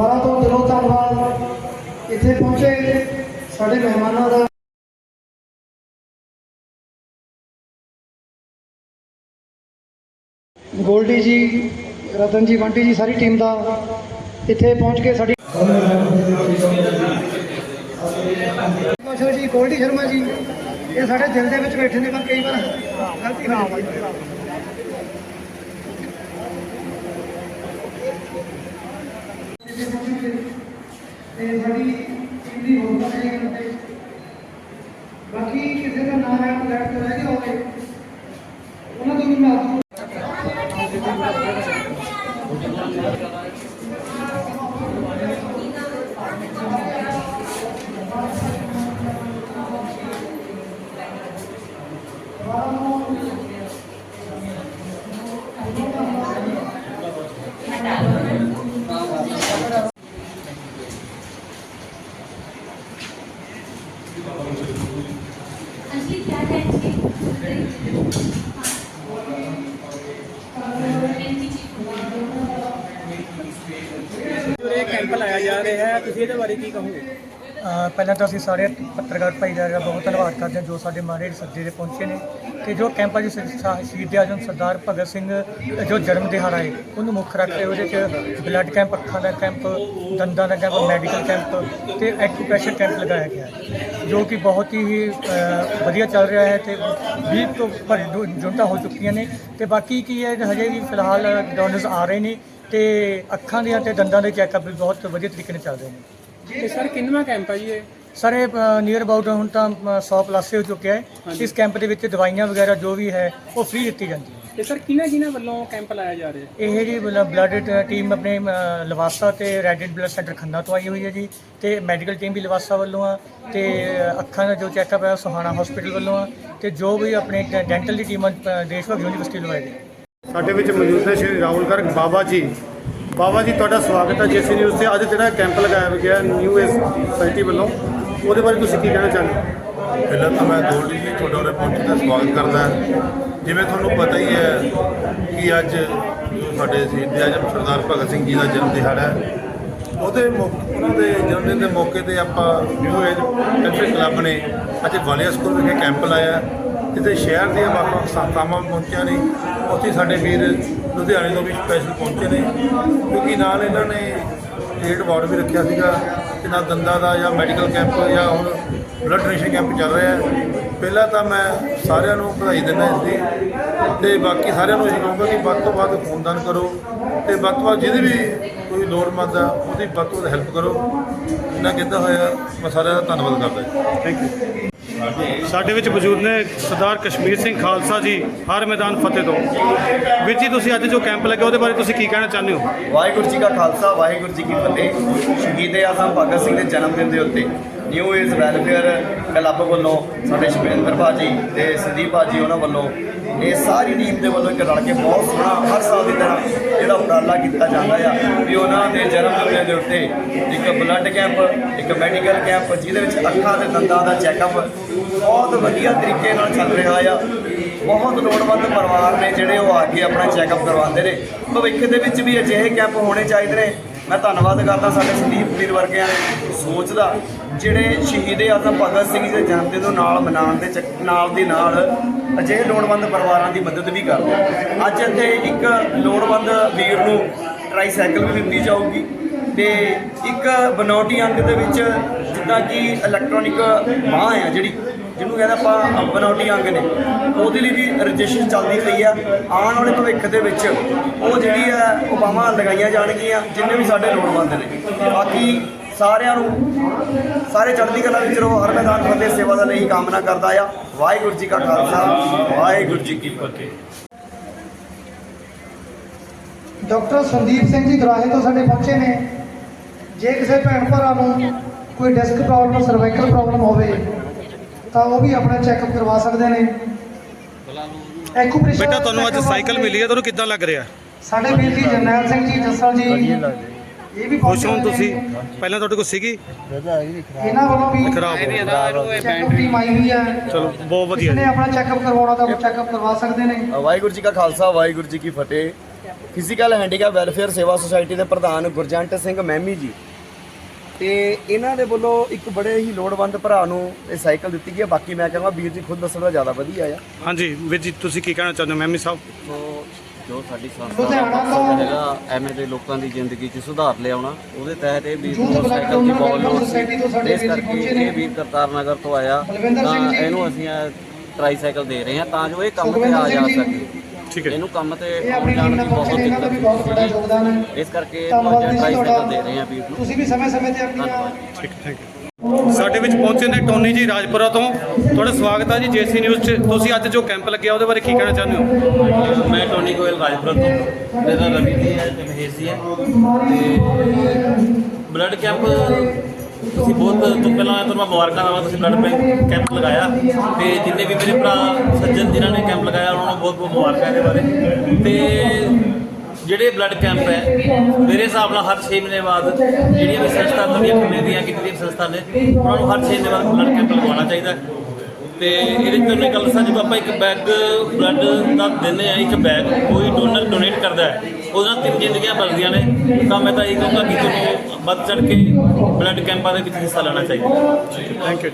ਦੁਬਾਰਾ ਤੋਂ ਦਿਲੋਂ ਧੰਨਵਾਦ। ਇੱਥੇ ਪਹੁੰਚੇ ਸਾਡੇ ਮਹਿਮਾਨਾਂ ਦਾ। ਗੋਲਡੀ ਜੀ, ਰਤਨ ਜੀ ਬੰਟੀ ਜੀ, ਸਾਰੀ ਟੀਮ ਦਾ ਇੱਥੇ ਪਹੁੰਚ ਕੇ ਸਾਡੀ ਕੌਸ਼ਲ ਜੀ, ਗੋਲਡੀ ਸ਼ਰਮਾ ਜੀ, ਇਹ ਸਾਡੇ ਦਿਲ ਦੇ ਵਿੱਚ ਬੈਠੇ ਨੇ ਪਰ ਕਈ ਵਾਰ ਗਲਤੀ ਹੋ ਜਾਂਦੀ ਹੈ। ਤੇ ਸਾਡੀ ਟੀਮ ਦੀ ਹੋਰ ਬਾਕੀ ਕਰਦੇ ਕਿਸੇ ਦਾ ਨਾਮ ਹੈ ਲੈਟ ਤੇ ਰਹਿ ਗਿਆ ਹੋਵੇ ਜਾ ਰਿਹਾ ਹੈ ਤੁਸੀਂ ਇਹਦੇ ਬਾਰੇ ਕੀ ਕਹੋਗੇ? ਅ, ਪਹਿਲਾਂ ਤਾਂ ਅਸੀਂ ਸਾਰੇ ਪੱਤਰਕਾਰ ਭਾਈਚਾਰੇ ਦਾ ਬਹੁਤ ਧੰਨਵਾਦ ਕਰਦੇ ਹਾਂ ਜੋ ਸਾਡੇ ਮਾੜੇ ਸੱਦੇ ਦੇ ਪਹੁੰਚੇ ਨੇ ਤੇ ਜੋ ਕੈਂਪਾਂ ਦੀ ਸ- ਸ- ਸ਼ਹੀਦ ਆਜਮ ਸਰਦਾਰ ਭਗਤ ਸਿੰਘ ਜੋ ਜਨਮ ਦਿਹਾੜਾ ਹੈ ਉਹਨੂੰ ਮੁੱਖ ਰੱਖ ਕੇ ਉਹਦੇ 'ਚ ਬਲੱਡ ਕੈਂਪ ਅੱਖਾਂ ਦਾ ਕੈਂਪ ਦੰਦਾਂ ਦਾ ਕੈਂਪ ਮੈਡੀਕਲ ਕੈਂਪ ਤੇ ਐਕੂਪ੍ਰੈਸ਼ਰ ਕੈਂਪ ਲਗਾਇਆ ਗਿਆ ਹੈ ਜੋ ਕਿ ਬਹੁਤ ਹੀ ਅ, ਵਧੀਆ ਚੱਲ ਰਿਹਾ ਹੈ ਤੇ 20 ਤੋਂ ਉੱਪਰ ਜੋ- ਜੁਨਟਾਂ ਹੋ ਚੁੱਕੀਆਂ ਨੇ ਤੇ ਬਾਕੀ ਕੀ ਹੈ ਹਜੇ ਵੀ ਫਿਲਹਾਲ ਡੋਨਰਸ ਆ ਰਹੇ ਨੇ ਤੇ ਅੱਖਾਂ ਦੀਆਂ ਤੇ ਦੰਦਾਂ ਦੇ ਚੈੱਕਅਪ ਵੀ ਬਹੁਤ ਵਧੀਆ ਤਰੀਕੇ ਨਾਲ ਚੱਲ ਰਹੇ ਨੇ। ਤੇ ਸਰ ਕਿੰਨਵਾਂ ਕੈਂਪ ਹੈ ਜੀ ਇਹ? ਸਰ ਇਹ ਨੀਅਰ ਅਬਾਊਟ ਹੁਣ ਤਾਂ ਅ, 100 ਪਲੱਸ ਹੋ ਚੁੱਕਿਆ ਹੈ। ਹਾਂਜੀ। ਇਸ ਕੈਂਪ ਦੇ ਵਿੱਚ ਦਵਾਈਆਂ ਵਗੈਰਾ ਜੋ ਵੀ ਹੈ ਉਹ ਫ੍ਰੀ ਦਿੱਤੀ ਜਾਂਦੀ ਹੈ। ਤੇ ਸਰ ਕਿਹਨਾਂ ਕਿਹਨਾਂ ਵੱਲੋਂ ਕੈਂਪ ਲਾਇਆ ਜਾ ਰਿਹਾ? ਇਹ ਜੀ ਬਲੱਡ ਟੀਮ ਆਪਣੇ ਅ, ਲਵਾਸਾ ਤੇ ਰੈਡਿਡ ਬਲੱਡ ਸੈਂਟਰ ਖੰਨਾ ਤੋਂ ਆਈ ਹੋਈ ਹੈ ਜੀ। ਤੇ ਮੈਡੀਕਲ ਟੀਮ ਵੀ ਲਵਾਸਾ ਵੱਲੋਂ ਆ ਤੇ ਅ, ਅੱਖਾਂ ਦਾ ਜੋ ਚੈੱਕਅਪ ਹੈ ਉਹ ਸੁਹਾਣਾ ਹਸਪੀਟਲ ਵੱਲੋਂ ਆ ਤੇ ਜੋ ਵੀ ਆਪਣੇ ਡੈਂਟਲ ਦੀ ਟੀਮ ਦੇਸ਼ ਭਗਤ ਯੂਨੀਵਰਸਿਟੀ ਆਈ ਹੈ ਸਾਡੇ ਵਿੱਚ ਮੌਜੂਦ ਹੈ ਸ਼੍ਰੀ ਰਾਹੁਲ ਗਰਗ, ਬਾਬਾ ਜੀ। ਬਾਬਾ ਜੀ, ਤੁਹਾਡਾ ਸਵਾਗਤ ਹੈ ਜੇਸੀ ਨਿਊਜ਼ ਤੇ। ਅੱਜ ਜਿਹੜਾ ਕੈਂਪ ਲਗਾਇਆ ਗਿਆ ਨਿਊ ਏਜ ਸੋਸਾਇਟੀ ਵੱਲੋਂ, ਉਹਦੇ ਬਾਰੇ ਤੁਸੀਂ ਕੀ ਕਹਿਣਾ ਚਾਹੁੰਦੇ ਹੋ? ਪਹਿਲਾਂ ਤਾਂ ਮੈਂ ਗੋਲਡੀ ਜੀ ਤੁਹਾਡਾ ਉਰੇ ਪਹੁੰਚਣ ਦਾ ਸਵਾਗਤ ਕਰਦਾ ਜਿਵੇਂ ਤੁਹਾਨੂੰ ਪਤਾ ਹੀ ਹੈ ਕਿ ਅੱਜ ਜੋ ਸਾਡੇ ਸ਼ਹੀਦ ਆਜਮ ਸਰਦਾਰ ਭਗਤ ਸਿੰਘ ਜੀ ਦਾ ਜਨਮ ਦਿਹਾੜਾ ਹੈ, ਉਹਦੇ ਮੌ- ਉਹਨਾਂ ਦੇ ਜਨਮ ਦਿਨ ਦੇ ਮੌਕੇ ਤੇ ਆਪਾਂ ਨਿਊ ਏਜ ਕਲਚਰ ਕਲੱਬ ਨੇ ਅੱਜ ਵਾਲੀਆ ਸਕੂਲ ਵਿਖੇ ਕੈਂਪ ਲਾਇਆ ਜਿੱਥੇ ਸ਼ਹਿਰ ਦੀਆਂ ਵੱਖ ਵੱਖ ਸੰਸਥਾਵਾਂ ਪਹੁੰਚੀਆਂ ਨੇ। ਉੱਥੇ ਸਾਡੇ ਵੀਰ ਲੁਧਿਆਣੇ ਤੋਂ ਵੀ ਸਪੈਸ਼ਲ ਪਹੁੰਚੇ ਨੇ। ਕਿਉਂਕਿ ਨਾਲ ਇਹਨਾਂ ਨੇ ਏਡ ਵਾਰਡ ਵੀ ਰੱਖਿਆ ਸੀਗਾ। ਤੇ ਨਾਲ ਦੰਦਾਂ ਦਾ ਜਾਂ ਮੈਡੀਕਲ ਕੈਂਪ ਜਾਂ ਹੁਣ ਬਲੱਡ ਡੋਨੇਸ਼ਨ ਕੈਂਪ ਚੱਲ ਰਿਹਾ ਹੈ। ਪਹਿਲਾਂ ਤਾਂ ਮੈਂ ਸਾਰਿਆਂ ਨੂੰ ਵਧਾਈ ਦਿੰਦਾ ਇਸ ਦੀ। ਤੇ ਬਾਕੀ ਸਾਰਿਆਂ ਨੂੰ ਇਹ ਕਹੂੰਗਾ ਕਿ ਵੱਧ ਤੋਂ ਵੱਧ ਖੂਨਦਾਨ ਕਰੋ ਤੇ ਵੱਧ ਤੋਂ ਵੱਧ ਜਿਹਦੀ ਵੀ ਕੋਈ ਲੋੜਵੰਦ ਆ, ਉਹਦੀ ਵੱਧ ਤੋਂ ਵੱਧ ਹੈਲਪ ਕਰੋ। ਇਹਨਾਂ ਕਹਿੰਦਾ ਹੋਇਆ ਮੈਂ ਸਾਰਿਆਂ ਦਾ ਧੰਨਵਾਦ ਕਰਦਾ ਜੀ। ਥੈਂਕ ਯੂ ਸਾਡੇ ਵਿੱਚ ਮੌਜੂਦ ਨੇ ਸਰਦਾਰ ਕਸ਼ਮੀਰ ਸਿੰਘ ਖਾਲਸਾ ਜੀ, ਹਰ ਮੈਦਾਨ ਫਤਿਹ ਤੋਂ ਵੀਰ ਜੀ, ਤੁਸੀਂ ਅੱਜ ਜੋ ਕੈਂਪ ਲੱਗਿਆ ਉਹਦੇ ਬਾਰੇ ਤੁਸੀਂ ਕੀ ਕਹਿਣਾ ਚਾਹੁੰਦੇ ਹੋ? ਵਾਹਿਗੁਰੂ ਜੀ ਕਾ ਖਾਲਸਾ, ਵਾਹਿਗੁਰੂ ਜੀ ਕੀ ਫਤਿਹ। ਸ਼ਹੀਦ ਆਜ਼ਮ ਭਗਤ ਸਿੰਘ ਦੇ ਜਨਮ ਦਿਨ ਦੇ ਉੱਤੇ ਨਿਊ ਏਜ ਵੈਲਫੇਅਰ ਕਲੱਬ ਵੱਲੋਂ ਸਾਡੇ ਸ਼ਿਵਿੰਦਰ ਭਾਜੀ ਤੇ ਸੰਦੀਪ ਭਾਜੀ ਉਹਨਾਂ ਵੱਲੋਂ ਇਹ ਸਾਰੀ ਟੀਮ ਦੇ ਵੱਲੋਂ ਇੱਕ ਰਲ ਕੇ ਬਹੁਤ ਸੋਹਣਾ ਹਰ ਸਾਲ ਦੀ ਤਰ੍ਹਾਂ ਜਿਹੜਾ ਉਪਰਾਲਾ ਕੀਤਾ ਜਾਂਦਾ ਆ ਵੀ ਉਹਨਾਂ ਦੇ ਜਨਮ ਦਿਨ ਦੇ ਉੱਤੇ ਇੱਕ ਬਲੱਡ ਕੈਂਪ ਇੱਕ ਮੈਡੀਕਲ ਕੈਂਪ ਜਿਹਦੇ ਵਿੱਚ ਅੱਖਾਂ ਤੇ ਦੰਦਾਂ ਦਾ ਚੈੱਕਅਪ ਬਹੁਤ ਵਧੀਆ ਤਰੀਕੇ ਨਾਲ ਚੱਲ ਰਿਹਾ ਆ। ਬਹੁਤ ਲੋੜਵੰਦ ਪਰਿਵਾਰ ਨੇ ਜਿਹੜੇ ਉਹ ਆ ਕੇ ਆਪਣਾ ਚੈੱਕਅਪ ਕਰਵਾਉਂਦੇ ਨੇ। ਭਵਿੱਖ ਦੇ ਵਿੱਚ ਵੀ ਅਜਿਹੇ ਕੈਂਪ ਹੋਣੇ ਚਾਹੀਦੇ ਨੇ। ਮੈਂ ਧੰਨਵਾਦ ਕਰਦਾ ਸਾਡੇ ਸੰਦੀਪ ਵੀਰ ਵਰਗਿਆਂ ਨੇ ਸੋਚ ਦਾ ਜਿਹੜੇ ਸ਼ਹੀਦ ਆਜ਼ਮ ਭਗਤ ਸਿੰਘ ਦੇ ਜਨਮ ਦਿਨ ਨੂੰ ਨਾਲ ਮਨਾਉਣ ਦੇ ਚੱਕ- ਨਾਲ ਦੇ ਨਾਲ ਅਜਿਹੇ ਲੋੜਵੰਦ ਪਰਿਵਾਰਾਂ ਦੀ ਮਦਦ ਵੀ ਕਰਦੇ ਅੱਜ ਇੱਥੇ ਇੱਕ ਲੋੜਵੰਦ ਵੀਰ ਨੂੰ ਟ੍ਰਾਈਸਾਈਕਲ ਵੀ ਦਿੱਤੀ ਜਾਊਗੀ ਤੇ ਇੱਕ ਬਨੌਟੀ ਅੰਗ ਦੇ ਵਿੱਚ ਜਿੱਦਾਂ ਕਿ ਇਲੈਕਟ੍ਰੋਨਿਕ ਬਾਂਹ ਆ ਜਿਹੜੀ ਜਿਹਨੂੰ ਕਹਿੰਦੇ ਆਪਾਂ ਬਨੌਟੀ ਅੰਗ ਨੇ, ਉਹਦੇ ਲਈ ਵੀ ਰਜਿਸਟ੍ਰੇਸ਼ਨ ਚੱਲਦੀ ਪਈ ਆ। ਆਉਣ ਵਾਲੇ ਭਵਿੱਖ ਦੇ ਵਿੱਚ ਉਹ ਜਿਹੜੀ ਆ ਉਹ ਲਗਾਈਆਂ ਜਾਣਗੀਆਂ, ਜਿੰਨੇ ਵੀ ਸਾਡੇ ਲੋੜਵੰਦ ਨੇ। ਬਾਕੀ ਸਾਰਿਆਂ ਨੂੰ, ਸਾਰੇ ਚੜ੍ਹਦੀ ਕਲਾ ਵਿੱਚ ਰਹੋ, ਹਰ ਮੈਦਾਨ ਫਤਿਹ ਸੇਵਾ ਦਾ ਲਈ ਕਾਮਨਾ ਕਰਦਾ ਆ। ਵਾਹਿਗੁਰੂ ਜੀ ਕਾ ਖਾਲਸਾ, ਵਾਹਿਗੁਰੂ ਜੀ ਕੀ ਫਤਿਹ। ਡਾਕਟਰ ਸੰਦੀਪ ਸਿੰਘ ਜੀ ਦਰਾਹੇ ਤੋਂ ਸਾਡੇ ਪਹੁੰਚੇ ਨੇ। ਜੇ ਕਿਸੇ ਭੈਣ ਭਰਾ ਨੂੰ ਕੋਈ ਡਿਸਕ ਪ੍ਰੋਬਲਮ, ਸਰਵਾਈਕਲ ਪ੍ਰੋਬਲਮ ਹੋਵੇ ਤਾਂ ਉਹ ਵੀ ਆਪਣਾ ਚੈੱਕਅਪ ਕਰਵਾ ਸਕਦੇ ਨੇ। ਐਕੂਪ੍ਰੈਸ਼ਰ ਬੇਟਾ ਤੁਹਾਨੂੰ ਅੱਜ ਸਾਈਕਲ ਮਿਲੀ ਹੈ ਤੁਹਾਨੂੰ ਕਿੱਦਾਂ ਲੱਗ ਰਿਹਾ? ਸਾਡੇ ਵੀਰ ਜੀ ਜਰਨੈਲ ਸਿੰਘ ਜੀ ਜੱਸਲ ਜੀ। ਇਹ ਵੀ ਖੁਸ਼ ਹੋ ਤੁਸੀਂ। ਪਹਿਲਾਂ ਤੁਹਾਡੇ ਕੋਲ ਸੀਗੀ? ਇਹਨਾਂ ਵੱਲੋਂ ਵੀ ਖਰਾਬ ਹੋ ਟੀਮ ਆਈ ਹੋਈ ਹੈ। ਚਲੋ ਬਹੁਤ ਵਧੀਆ ਜਿਹਨੇ ਜੀ। ਆਪਣਾ ਚੈੱਕਅਪ ਕਰਵਾਉਣਾ ਤਾਂ ਚੈੱਕਅਪ ਕਰਵਾ ਸਕਦੇ ਨੇ। ਵਾਹਿਗੁਰੂ ਜੀ ਕਾ ਖਾਲਸਾ ਵਾਹਿਗੁਰੂ ਜੀ ਕੀ ਫਤਿਹ। ਫਿਜ਼ੀਕਲ ਹੈਂਡੀਕੈਪ ਵੈਲਫੇਅਰ ਸੇਵਾ ਸੁਸਾਇਟੀ ਦੇ ਪ੍ਰਧਾਨ ਗੁਰਜੰਟ ਸਿੰਘ ਮਹਿਮੀ ਜੀ। ਤੇ ਇਹਨਾਂ ਦੇ ਵੱਲੋਂ ਇੱਕ ਬੜੇ ਹੀ ਲੋੜਵੰਦ ਭਰਾ ਨੂੰ ਇਹ ਸਾਈਕਲ ਦਿੱਤੀ ਗਈ ਹੈ। ਬਾਕੀ ਮੈਂ ਕਹਾਂਗਾ ਵੀਰ ਜੀ ਖੁਦ ਦੱਸਣਾ ਜ਼ਿਆਦਾ ਵਧੀਆ ਆ। ਹਾਂਜੀ ਵੀਰ ਜੀ ਤੁਸੀਂ ਕੀ ਕਹਿਣਾ ਚਾਹੁੰਦੇ ਹੋ? ਮੈਮੀ ਸਾਹਿਬ। ਸੋ ਜੋ ਸਾਡੀ ਸੰਸਥਾ ਦਾ ਹੈਗਾ ਐਵੇਂ ਦੇ ਲੋਕਾਂ ਦੀ ਜ਼ਿੰਦਗੀ 'ਚ ਸੁਧਾਰ ਲਿਆਉਣਾ ਉਹਦੇ ਤਹਿਤ ਇਹ ਵੀਰ ਨੂੰ ਸਾਈਕਲ ਦੀ ਬਹੁਤ ਲੋੜ ਸੀ। ਤੇ ਇਸ ਕਰਕੇ ਇਹ ਵੀਰ ਕਰਤਾਰ ਨਗਰ ਤੋਂ ਆਇਆ। ਤਾਂ ਇਹਨੂੰ ਅਸੀਂ ਟ੍ਰਾਈਸਾਈਕਲ ਦੇ ਰਹੇ ਹਾਂ ਤਾਂ ਜੋ ਇਹ ਕੰਮ ਤੇ ਆ ਜਾ ਸਕੇ। ਠੀਕ ਹੈ। ਇਹਨੂੰ ਕੰਮ ਤੇ ਆਉਣ ਜਾਣ ਦੀ ਬਹੁਤ ਦਿੱਕਤ ਸੀ ਇਸ ਕਰਕੇ ਅੱਜ ਟ੍ਰਾਈਸਾਈਕਲ ਦੇ ਰਹੇ ਹਾਂ ਵੀਰ ਨੂੰ। ਤੁਸੀਂ ਵੀ ਸਮੇਂ-ਸਮੇਂ ਤੇ ਆਪਣੀ ਠੀਕ ਥੈਂਕ ਯੂ ਸਾਡੇ ਵਿੱਚ ਪਹੁੰਚੇ ਨੇ ਟੋਨੀ ਜੀ ਰਾਜਪੁਰਾ ਤੋਂ। ਤੁਹਾਡਾ ਸਵਾਗਤ ਹੈ ਜੀ ਜੇਸੀ ਨਿਊਜ਼ 'ਚ। ਤੁਸੀਂ ਅੱਜ ਜੋ ਕੈਂਪ ਲੱਗਿਆ ਉਹਦੇ ਬਾਰੇ ਕੀ ਕਹਿਣਾ ਚਾਹੁੰਦੇ ਹੋ? ਮੈਂ ਟੋਨੀ ਗੋਇਲ ਰਾਜਪੁਰਾ ਤੋਂ। ਮੇਰਾ ਰਵੀ ਜੀ ਹੈ ਤੇ ਮਹੇਸ਼ ਜੀ ਹੈ। ਤੇ ਬਲੱਡ ਕੈਂਪ ਤੁਸੀਂ ਬਹੁਤ ਤੋਂ ਪਹਿਲਾਂ ਤੁਹਾਨੂੰ ਮੈਂ ਮੁਬਾਰਕਾਂ ਦਵਾਂ, ਤੁਸੀਂ ਬਲੱਡ ਬੈਂਕ ਕੈਂਪ ਲਗਾਇਆ ਤੇ ਜਿੰਨੇ ਵੀ ਮੇਰੇ ਭਰਾ ਸੱਜਣ ਜਿਨ੍ਹਾਂ ਨੇ ਕੈਂਪ ਲਗਾਇਆ, ਉਹਨਾਂ ਨੂੰ ਬਹੁਤ ਬਹੁਤ ਮੁਬਾਰਕਾਂ ਇਹਦੇ ਬਾਰੇ। ਤੇ ਜਿਹੜੇ ਬਲੱਡ ਕੈਂਪ ਹੈ, ਮੇਰੇ ਹਿਸਾਬ ਨਾਲ ਹਰ 6 ਮਹੀਨੇ ਬਾਅਦ ਜਿਹੜੀਆਂ ਵੀ ਸੰਸਥਾ ਦੁਨੀਆ ਖੁੱਲ੍ਹ ਦੀਆਂ ਕਿਤੇ ਸੰਸਥਾ ਨੇ, ਉਹਨਾਂ ਨੂੰ ਹਰ 6 ਮਹੀਨੇ ਬਾਅਦ ਬਲੱਡ ਕੈਂਪ ਲਗਵਾਉਣਾ ਚਾਹੀਦਾ। ਤੇ ਇਹਦੇ ਵਿੱਚ ਤੁਹਾਨੂੰ ਗੱਲ ਦੱਸਾਂ ਜਦੋਂ ਆਪਾਂ ਇੱਕ ਬੈਗ ਬਲੱਡ ਦਾ ਦਿੰਦੇ ਆ, ਇੱਕ ਬੈਗ ਕੋਈ ਡੋਨਰ ਡੋਨੇਟ ਕਰਦਾ ਹੈ, ਉਹਦੇ ਨਾਲ ਤਿੰਨ ਜ਼ਿੰਦਗੀਆਂ ਬਚਦੀਆਂ ਨੇ। ਤਾਂ ਮੈਂ ਤਾਂ ਇਹ ਕਹੂੰਗਾ ਕਿ ਤੁਹਾਨੂੰ ਵੱਧ ਚੜ ਕੇ ਬਲੱਡ ਕੈਂਪਾਂ ਦੇ ਵਿੱਚ ਹਿੱਸਾ ਲੈਣਾ ਚਾਹੀਦਾ। Thank you